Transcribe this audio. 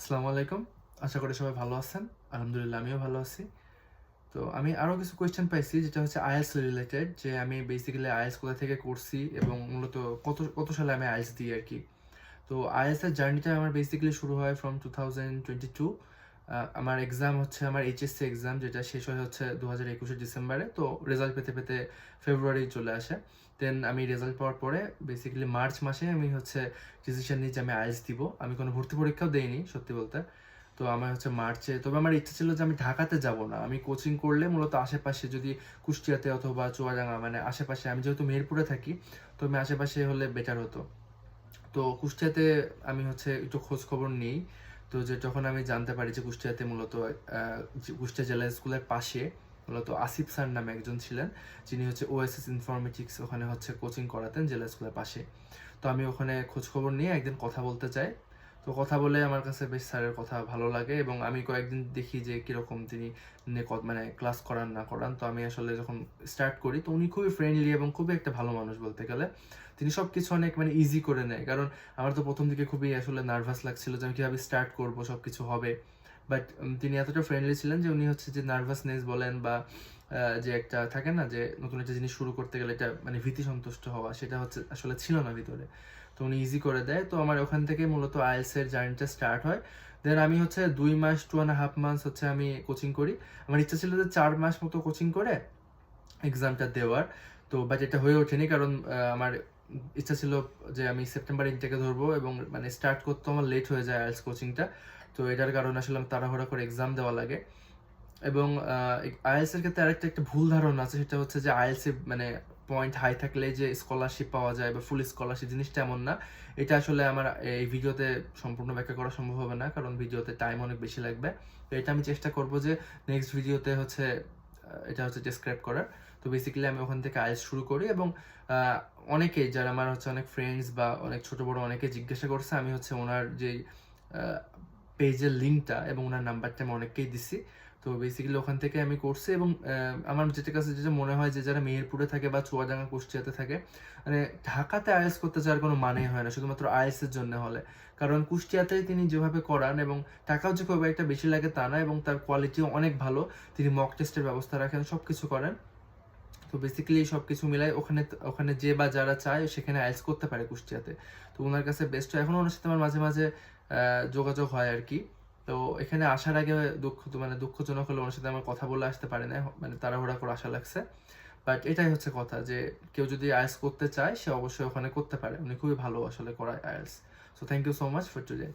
আসসালামু আলাইকুম। আশা করি সবাই ভালো আছেন। আলহামদুলিল্লাহ, আমিও ভালো আছি। তো আমি আরও কিছু কোয়েশ্চেন পাইছি, যেটা হচ্ছে আইএলস রিলেটেড যে আমি বেসিক্যালি আইএলস কোথা থেকে করছি এবং মূলত কত কত সালে আমি আইএলস দিই আর কি। তো আইএসের জার্নিটা আমার বেসিক্যালি শুরু হয় from two thousand twenty two আমার এক্সাম হচ্ছে, আমার এইচএসসি এক্সাম যেটা শেষ হয় হচ্ছে দু হাজার একুশে ডিসেম্বরে, তো রেজাল্ট পেতে পেতে ফেব্রুয়ারি চলে আসে। দেন আমি রেজাল্ট পাওয়ার পরে বেসিক্যালি মার্চ মাসে আমি হচ্ছে ডিসিশন নিই যে আমি আইএলস দিব। আমি কোনো ভর্তি পরীক্ষাও দেইনি, সত্যি বলতে। তো আমার হচ্ছে মার্চে তবে আমার ইচ্ছা ছিল যে আমি ঢাকাতে যাব না। আমি কোচিং করলে মূলত আশেপাশে যদি কুষ্টিয়াতে অথবা চুয়াডাঙ্গা মানে আশেপাশে, আমি যেহেতু মেহেরপুরে থাকি, তো আমি আশেপাশে হলে বেটার হতো। তো কুষ্টিয়াতে আমি হচ্ছে একটু খোঁজ খবর নিই। তো যে যখন আমি জানতে পারি যে কুষ্টিয়াতে মূলত কুষ্টিয়া জেলা স্কুলের পাশে মূলত আসিফ স্যার নামে একজন ছিলেন, যিনি হচ্ছে ওএসএস ইনফরমেটিক্স ওখানে হচ্ছে কোচিং করাতেন জেলা স্কুলের পাশে। তো আমি ওখানে খোঁজখবর নিয়ে একদিন কথা বলতে চাই। তো কথা বলে আমার কাছে বেশ স্যারের কথা ভালো লাগে এবং আমি কয়েকদিন দেখি যে কীরকম তিনি মানে ক্লাস করান না করান। তো আমি আসলে যখন স্টার্ট করি, তো উনি খুবই ফ্রেন্ডলি এবং খুবই একটা ভালো মানুষ বলতে গেলে। তিনি সব কিছু অনেক মানে ইজি করে নেয়। কারণ আমার তো প্রথম দিকে খুবই আসলে নার্ভাস লাগছিল যে আমি কীভাবে স্টার্ট করব সব কিছু হবে। বাট তিনি এতটা ফ্রেন্ডলি ছিলেন যে উনি হচ্ছে যে নার্ভাসনেস বলেন বা যে একটা থাকে না যে নতুন একটা জিনিস শুরু করতে গেলে এটা মানে ভীতি সন্তুষ্ট হওয়া, সেটা হচ্ছে আসলে ছিল না ভিতরে। তো উনি ইজি করে দেয়। তো আমার ওখান থেকে মূলত আইএলস এর জার্নিটা স্টার্ট হয়। দেন আমি হচ্ছে দুই মাস টু অ্যান্ড হাফ মান্থস হচ্ছে আমি কোচিং করি। আমার ইচ্ছা ছিল যে চার মাস মতো কোচিং করে এক্সামটা দেওয়ার। তো বাট এটা হয়ে ওঠেনি কারণ আমার ইচ্ছা ছিল যে আমি সেপ্টেম্বর ইনটেকে ধরবো এবং মানে স্টার্ট করতে আমার লেট হয়ে যায় আইএলস কোচিংটা তো এটার কারণে আসলে তাড়াহুড়া করে এক্সাম দেওয়া লাগে। এবং আইএলস এর ক্ষেত্রে আরেকটা, একটা ভুল ধারণা আছে, সেটা হচ্ছে যে আইএলস মানে পয়েন্ট হাই থাকলে যে স্কলারশিপ পাওয়া যায় বা ফুল স্কলারশিপ জিনিসটা এমন না। এটা আসলে আমার, এই ভিডিওতে সম্পূর্ণ ব্যাখ্যা করা সম্ভব হবে না, কারণ ভিডিওতে টাইম অনেক বেশি লাগবে। তো এটা আমি চেষ্টা করব যে নেক্সট ভিডিওতে হচ্ছে এটা হচ্ছে ডেসক্রাইব করার। তো বেসিক্যালি আমি ওখান থেকে আইএলস শুরু করি এবং অনেকেই যারা আমার হচ্ছে অনেক ফ্রেন্ডস বা অনেক ছোট বড় অনেকে জিজ্ঞাসা করছে, আমি হচ্ছে ওনার যে পেজের লিঙ্কটা এবং ওনার নাম্বারটা আমি অনেককেই দিছি। তো বেসিক্যালি ওখান থেকে আমি করছি এবং আমার যেটা কাছে যেটা মনে হয় যে যারা মেহেরপুরে থাকে বা চুয়াডাঙ্গা, কুষ্টিয়াতে থাকে মানে ঢাকাতে আইএলস করতে যাওয়ার কোনো মানে হয় না, শুধুমাত্র আইএলস এর জন্য হলে। কারণ কুষ্টিয়াতে তিনি যেভাবে করান এবং টাকাও যে খুব একটা বেশি লাগে তা না এবং তার কোয়ালিটিও অনেক ভালো, তিনি মক টেস্টের ব্যবস্থা রাখেন সব কিছু করেন। তো বেসিক্যালি সব কিছু মিলাই ওখানে ওখানে যে বা যারা চায় সেখানে আইএলস করতে পারে কুষ্টিয়াতে। তো ওনার কাছে বেস্ট এখন ওনার সাথে আমার মাঝে মাঝে যোগাযোগ হয় আর কি। তো এখানে আসার আগে দুঃখ মানে দুঃখজনক হলে ওনার সাথে আমার কথা বলে আসতে পারে না মানে তাড়াহুড়া করে আসা লাগছে। বাট এটাই হচ্ছে কথা যে, কেউ যদি আয়েস করতে চায়, সে অবশ্যই ওখানে করতে পারে। উনি খুবই ভালো আসলে করায় আয়েস so thank you so much for today